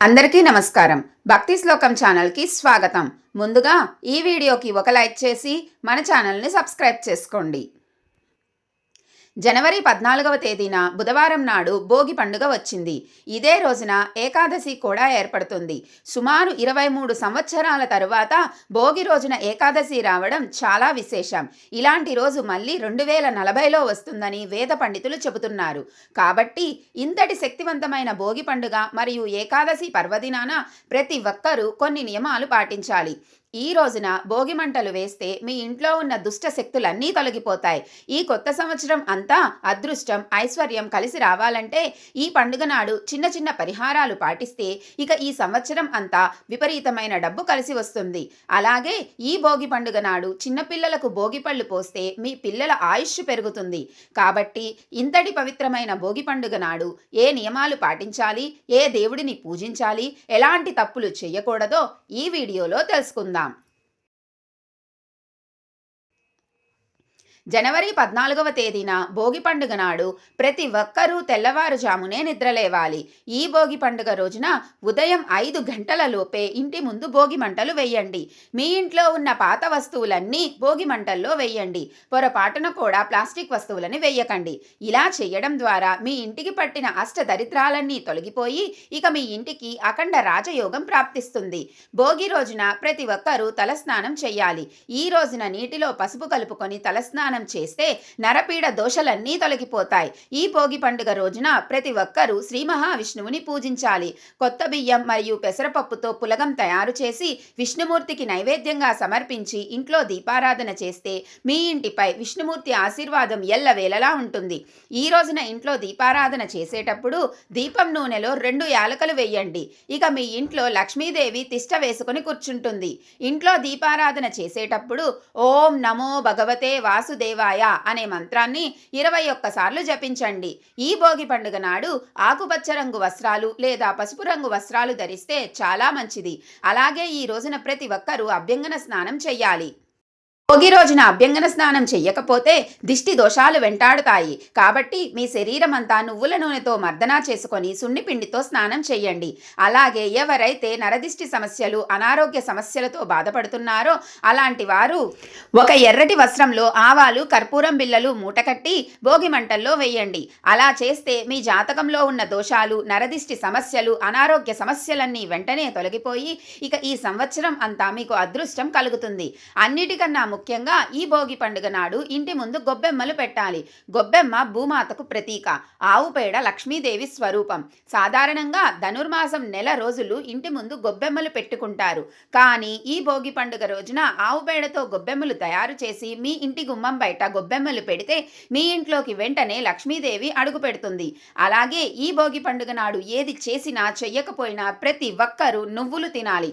అందరికీ నమస్కారం. భక్తి శ్లోకం ఛానల్కి స్వాగతం. ముందుగా ఈ వీడియోకి ఒక లైక్ చేసి మన ఛానల్ని సబ్స్క్రైబ్ చేసుకోండి. జనవరి పద్నాలుగవ తేదీన బుధవారం నాడు భోగి పండుగ వచ్చింది. ఇదే రోజున ఏకాదశి కూడా ఏర్పడుతుంది. సుమారు ఇరవై మూడు సంవత్సరాల తరువాత భోగి రోజున ఏకాదశి రావడం చాలా విశేషం. ఇలాంటి రోజు మళ్ళీ రెండు వేల నలభైలో వస్తుందని వేద పండితులు చెబుతున్నారు. కాబట్టి ఇంతటి శక్తివంతమైన భోగి పండుగ మరియు ఏకాదశి పర్వదినాన ప్రతి ఒక్కరూ కొన్ని నియమాలు పాటించాలి. ఈ రోజున భోగి మంటలు వేస్తే మీ ఇంట్లో ఉన్న దుష్ట శక్తులన్నీ తొలగిపోతాయి. ఈ కొత్త సంవత్సరం అంతా అదృష్టం ఐశ్వర్యం కలిసి రావాలంటే ఈ పండుగ నాడు చిన్న చిన్న పరిహారాలు పాటిస్తే ఇక ఈ సంవత్సరం అంతా విపరీతమైన డబ్బు కలిసి వస్తుంది. అలాగే ఈ భోగి పండుగ నాడు చిన్నపిల్లలకు భోగి పళ్ళు పోస్తే మీ పిల్లల ఆయుష్ పెరుగుతుంది. కాబట్టి ఇంతటి పవిత్రమైన భోగి పండుగ నాడు ఏ నియమాలు పాటించాలి? ఏ దేవుడిని పూజించాలి? ఎలాంటి తప్పులు చేయకూడదో ఈ వీడియోలో తెలుసుకుందాం. జనవరి పద్నాలుగవ తేదీన భోగి పండుగ నాడు ప్రతి ఒక్కరూ తెల్లవారుజామునే నిద్రలేవాలి. ఈ భోగి పండుగ రోజున ఉదయం ఐదు గంటల లోపే ఇంటి ముందు భోగి మంటలు వేయండి. మీ ఇంట్లో ఉన్న పాత వస్తువులన్నీ భోగి మంటల్లో వేయండి. పొరపాటున కూడా ప్లాస్టిక్ వస్తువులని వేయకండి. ఇలా చేయడం ద్వారా మీ ఇంటికి పట్టిన అష్ట దరిద్రాలన్నీ తొలగిపోయి ఇక మీ ఇంటికి అఖండ రాజయోగం ప్రాప్తిస్తుంది. భోగి రోజున ప్రతి ఒక్కరూ తలస్నానం చేయాలి. ఈ రోజున నీటిలో పసుపు కలుపుకొని తలస్నానం స్నానం చేస్తే నరపీడ దోషలన్నీ తొలగిపోతాయి. ఈ భోగి పండుగ రోజున ప్రతి ఒక్కరూ శ్రీ మహావిష్ణువుని పూజించాలి. కొత్త బియ్యం మరియు పెసరపప్పుతో పులగం తయారు చేసి విష్ణుమూర్తికి నైవేద్యంగా సమర్పించి ఇంట్లో దీపారాధన చేస్తే మీ ఇంటిపై విష్ణుమూర్తి ఆశీర్వాదం ఎల్లవేళలా ఉంటుంది. ఈ రోజున ఇంట్లో దీపారాధన చేసేటప్పుడు దీపం నూనెలో రెండు యాలకలు వేయండి. ఇక మీ ఇంట్లో లక్ష్మీదేవి తిష్ట వేసుకుని కూర్చుంటుంది. ఇంట్లో దీపారాధన చేసేటప్పుడు ఓం నమో భగవతే వాసుదేవ దేవాయ అనే మంత్రాన్ని ఇరవై ఒక్కసార్లు జపించండి. ఈ భోగి పండుగ నాడు ఆకుపచ్చ రంగు వస్త్రాలు లేదా పసుపు రంగు వస్త్రాలు ధరిస్తే చాలా మంచిది. అలాగే ఈ రోజున ప్రతి ఒక్కరూ అభ్యంగన స్నానం చేయాలి భోగి రోజున అభ్యంగన స్నానం చెయ్యకపోతే దిష్టి దోషాలు వెంటాడుతాయి. కాబట్టి మీ శరీరం అంతా నువ్వుల నూనెతో మర్దనా చేసుకొని సున్నిపిండితో స్నానం చేయండి అలాగే ఎవరైతే నరదిష్టి సమస్యలు అనారోగ్య సమస్యలతో బాధపడుతున్నారో అలాంటి వారు ఒక ఎర్రటి వస్త్రంలో ఆవాలు కర్పూరం బిళ్ళలు మూటకట్టి భోగి మంటల్లో వేయండి. అలా చేస్తే మీ జాతకంలో ఉన్న దోషాలు నరదిష్టి సమస్యలు అనారోగ్య సమస్యలన్నీ వెంటనే తొలగిపోయి ఇక ఈ సంవత్సరం అంతా మీకు అదృష్టం కలుగుతుంది. అన్నిటికన్నా ముఖ్యంగా ఈ భోగి పండుగ నాడు ఇంటి ముందు గొబ్బెమ్మలు పెట్టాలి. గొబ్బెమ్మ భూమాతకు ప్రతీక. ఆవు పేడ లక్ష్మీదేవి స్వరూపం. సాధారణంగా ధనుర్మాసం నెల రోజులు ఇంటి ముందు గొబ్బెమ్మలు పెట్టుకుంటారు. కానీ ఈ భోగి పండుగ రోజున ఆవు పేడతో గొబ్బెమ్మలు తయారు చేసి మీ ఇంటి గుమ్మం బయట గొబ్బెమ్మలు పెడితే మీ ఇంట్లోకి వెంటనే లక్ష్మీదేవి అడుగు పెడుతుంది. అలాగే ఈ భోగి పండుగ నాడు ఏది చేసినా చెయ్యకపోయినా ప్రతి ఒక్కరూ నువ్వులు తినాలి.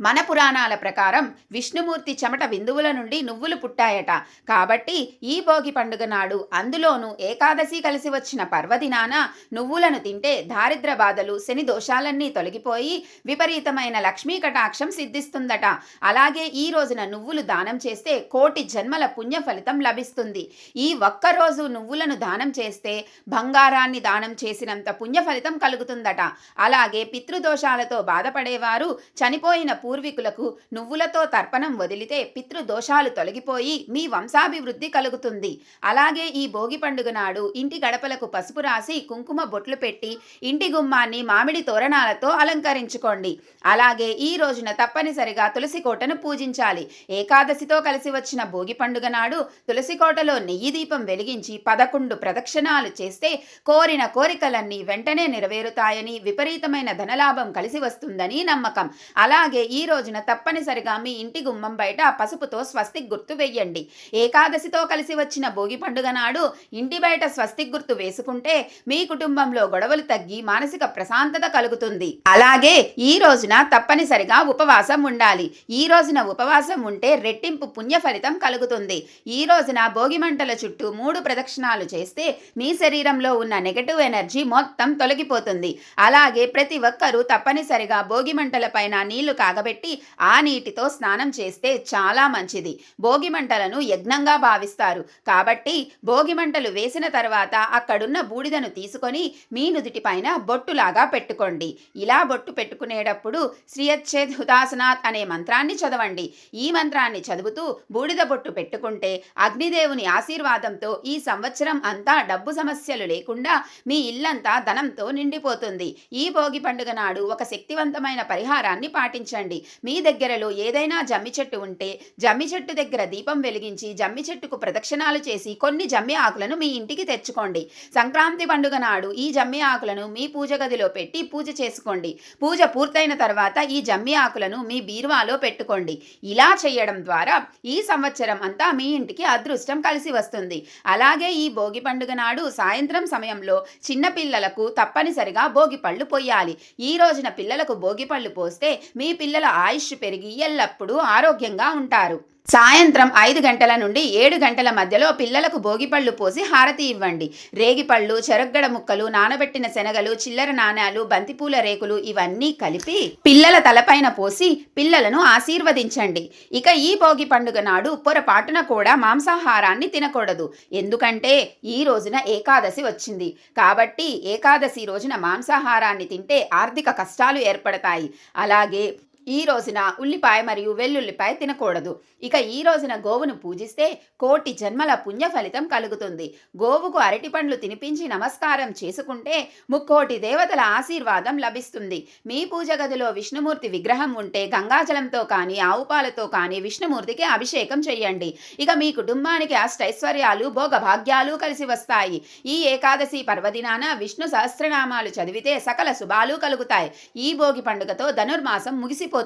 మన పురాణాల ప్రకారం విష్ణుమూర్తి చెమట బిందువుల నుండి నువ్వులు పుట్టాయట. కాబట్టి ఈ భోగి పండుగ నాడు అందులోనూ ఏకాదశి కలిసి వచ్చిన పర్వదినాన నువ్వులను తింటే దారిద్ర బాధలు శని దోషాలన్నీ తొలగిపోయి విపరీతమైన లక్ష్మీ కటాక్షం సిద్ధిస్తుందట. అలాగే ఈ రోజున నువ్వులు దానం చేస్తే కోటి జన్మల పుణ్య ఫలితం లభిస్తుంది. ఈ ఒక్కరోజు నువ్వులను దానం చేస్తే బంగారాన్ని దానం చేసినంత పుణ్య ఫలితం కలుగుతుందట. అలాగే పితృదోషాలతో బాధపడేవారు చనిపోయిన పూర్వీకులకు నువ్వులతో తర్పణం వదిలితే పితృదోషాలు తొలగిపోయి మీ వంశాభివృద్ధి కలుగుతుంది. అలాగే ఈ భోగి పండుగ నాడు ఇంటి గడపలకు పసుపు రాసి కుంకుమ బొట్లు పెట్టి ఇంటి గుమ్మాన్ని మామిడి తోరణాలతో అలంకరించుకోండి. అలాగే ఈ రోజున తప్పనిసరిగా తులసి కోటను పూజించాలి. ఏకాదశితో కలిసి వచ్చిన భోగి పండుగ నాడు తులసి కోటలో నెయ్యి దీపం వెలిగించి పదకొండు ప్రదక్షిణాలు చేస్తే కోరిన కోరికలన్నీ వెంటనే నెరవేరుతాయని విపరీతమైన ధనలాభం కలిసి వస్తుందని నమ్మకం. అలాగే ఈ ఈ రోజున తప్పనిసరిగా మీ ఇంటి గుమ్మం బయట పసుపుతో స్వస్తిక్ గుర్తు వేయండి ఏకాదశితో కలిసి వచ్చిన భోగి పండుగ నాడు ఇంటి బయట స్వస్తిక్ గుర్తు వేసుకుంటే మీ కుటుంబంలో గొడవలు తగ్గి మానసిక ప్రశాంతత కలుగుతుంది. అలాగే ఈ రోజున తప్పనిసరిగా ఉపవాసం ఉండాలి. ఈ రోజున ఉపవాసం ఉంటే రెట్టింపు పుణ్య ఫలితం కలుగుతుంది. ఈ రోజున భోగి మంటల చుట్టూ మూడు ప్రదక్షిణాలు చేస్తే మీ శరీరంలో ఉన్న నెగటివ్ ఎనర్జీ మొత్తం తొలగిపోతుంది. అలాగే ప్రతి ఒక్కరూ తప్పనిసరిగా భోగి మంటల పైన నీళ్ళు కాగబెట్టి పెట్టి ఆ నీటితో స్నానం చేస్తే చాలా మంచిది. భోగి మంటలను యజ్ఞంగా భావిస్తారు. కాబట్టి భోగి మంటలు వేసిన తర్వాత అక్కడున్న బూడిదను తీసుకొని మీ నుదుటి పైన బొట్టులాగా పెట్టుకోండి. ఇలా బొట్టు పెట్టుకునేటప్పుడు శ్రీయచ్ఛేద్ హుదాసనాథ్ అనే మంత్రాన్ని చదవండి. ఈ మంత్రాన్ని చదువుతూ బూడిద బొట్టు పెట్టుకుంటే అగ్నిదేవుని ఆశీర్వాదంతో ఈ సంవత్సరం అంతా డబ్బు సమస్యలు లేకుండా మీ ఇల్లంతా ధనంతో నిండిపోతుంది. ఈ భోగి పండుగ నాడు ఒక శక్తివంతమైన పరిహారాన్ని పాటించండి. మీ దగ్గరలో ఏదైనా జమ్మి చెట్టు ఉంటే జమ్మి చెట్టు దగ్గర దీపం వెలిగించి జమ్మి చెట్టుకు ప్రదక్షిణాలు చేసి కొన్ని జమ్మి ఆకులను మీ ఇంటికి తెచ్చుకోండి. సంక్రాంతి పండుగ నాడు ఈ జమ్మి ఆకులను మీ పూజ గదిలో పెట్టి పూజ చేసుకోండి. పూజ పూర్తయిన తర్వాత ఈ జమ్మి ఆకులను మీ బీరువాలో పెట్టుకోండి. ఇలా చేయడం ద్వారా ఈ సంవత్సరం అంతా మీ ఇంటికి అదృష్టం కలిసి వస్తుంది. అలాగే ఈ భోగి పండుగ నాడు సాయంత్రం సమయంలో చిన్న పిల్లలకు తప్పనిసరిగా భోగి పళ్ళు పోయాలి ఈ రోజున పిల్లలకు భోగి పళ్ళు పోస్తే మీ పిల్లల ఆయుష్ పెరిగి ఎల్లప్పుడూ ఆరోగ్యంగా ఉంటారు. సాయంత్రం ఐదు గంటల నుండి ఏడు గంటల మధ్యలో పిల్లలకు భోగిపళ్ళు పోసి హారతి ఇవ్వండి. రేగిపళ్ళు చెరగ్గడ ముక్కలు నానబెట్టిన శనగలు చిల్లర నాణాలు బంతిపూల రేకులు ఇవన్నీ కలిపి పిల్లల తలపైన పోసి పిల్లలను ఆశీర్వదించండి. ఇక ఈ భోగి పండుగ నాడు పొరపాటున కూడా మాంసాహారాన్ని తినకూడదు. ఎందుకంటే ఈ రోజున ఏకాదశి వచ్చింది. కాబట్టి ఏకాదశి రోజున మాంసాహారాన్ని తింటే ఆర్థిక కష్టాలు ఏర్పడతాయి. అలాగే ఈ రోజున ఉల్లిపాయ మరియు వెల్లుల్లిపాయ తినకూడదు. ఇక ఈ రోజున గోవును పూజిస్తే కోటి జన్మల పుణ్య ఫలితం కలుగుతుంది. గోవుకు అరటి పండ్లు తినిపించి నమస్కారం చేసుకుంటే ముక్కోటి దేవతల ఆశీర్వాదం లభిస్తుంది. మీ పూజ గదిలో విష్ణుమూర్తి విగ్రహం ఉంటే గంగాజలంతో కానీ ఆవు పాలతో కానీ విష్ణుమూర్తికి అభిషేకం చేయండి. ఇక మీ కుటుంబానికి అష్టైశ్వర్యాలు భోగభాగ్యాలు కలిసి వస్తాయి. ఈ ఏకాదశి పర్వదినాన విష్ణు సహస్రనామాలు చదివితే సకల శుభాలు కలుగుతాయి. ఈ భోగి పండుగతో ధనుర్మాసం ముగిసిపోతుంది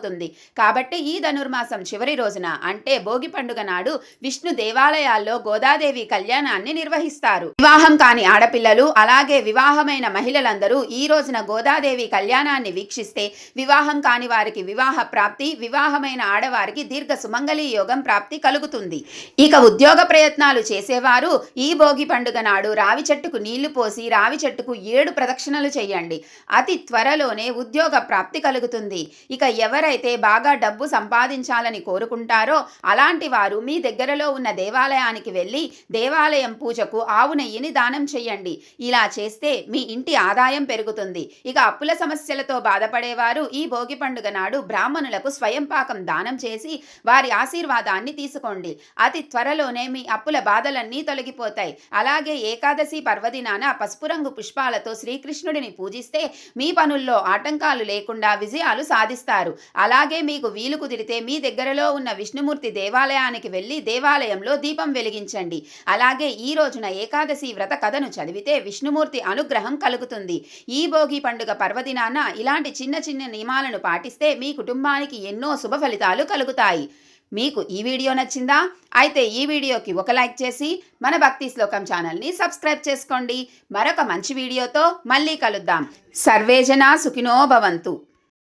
కాబట్టి ఈ ధనుర్మాసం చివరి రోజున అంటే భోగి పండుగ నాడు విష్ణు దేవాలయాల్లో గోదాదేవి కళ్యాణాన్ని నిర్వహిస్తారు. వివాహం కాని ఆడపిల్లలు అలాగే వివాహమైన మహిళలందరూ ఈ రోజున గోదాదేవి కళ్యాణాన్ని వీక్షిస్తే వివాహం కాని వారికి వివాహ ప్రాప్తి వివాహమైన ఆడవారికి దీర్ఘ సుమంగళి యోగం ప్రాప్తి కలుగుతుంది. ఇక ఉద్యోగ ప్రయత్నాలు చేసేవారు ఈ భోగి పండుగ నాడు రావి చెట్టుకు నీళ్ళు పోసి రావి చెట్టుకు ఏడు ప్రదక్షిణలు చేయండి. అతి త్వరలోనే ఉద్యోగ ప్రాప్తి కలుగుతుంది. ఇక ఎవరైతే బాగా డబ్బు సంపాదించాలని కోరుకుంటారో అలాంటి వారు మీ దగ్గరలో ఉన్న దేవాలయానికి వెళ్ళి దేవాలయం పూజకు ఆవు నెయ్యిని దానం చేయండి. ఇలా చేస్తే మీ ఇంటి ఆదాయం పెరుగుతుంది. ఇక అప్పుల సమస్యలతో బాధపడేవారు ఈ భోగి పండుగ నాడు బ్రాహ్మణులకు స్వయం పాకం దానం చేసి వారి ఆశీర్వాదాన్ని తీసుకోండి. అతి త్వరలోనే మీ అప్పుల బాధలన్నీ తొలగిపోతాయి. అలాగే ఏకాదశి పర్వదినాన పసుపు రంగు పుష్పాలతో శ్రీకృష్ణుడిని పూజిస్తే మీ పనుల్లో ఆటంకాలు లేకుండా విజయాలు సాధిస్తారు. అలాగే మీకు వీలు కుదిరితే మీ దగ్గరలో ఉన్న విష్ణుమూర్తి దేవాలయానికి వెళ్ళి దేవాలయంలో దీపం వెలిగించండి. అలాగే ఈ రోజున ఏకాదశి వ్రత కథను చదివితే విష్ణుమూర్తి అనుగ్రహం కలుగుతుంది. ఈ భోగి పండుగ పర్వదినాన ఇలాంటి చిన్న చిన్న నియమాలను పాటిస్తే మీ కుటుంబానికి ఎన్నో శుభ ఫలితాలు కలుగుతాయి. మీకు ఈ వీడియో నచ్చిందా? అయితే ఈ వీడియోకి ఒక లైక్ చేసి మన భక్తి శ్లోకం ఛానల్ని సబ్స్క్రైబ్ చేసుకోండి. మరొక మంచి వీడియోతో మళ్ళీ కలుద్దాం. సర్వేజన సుఖినో భవంతు.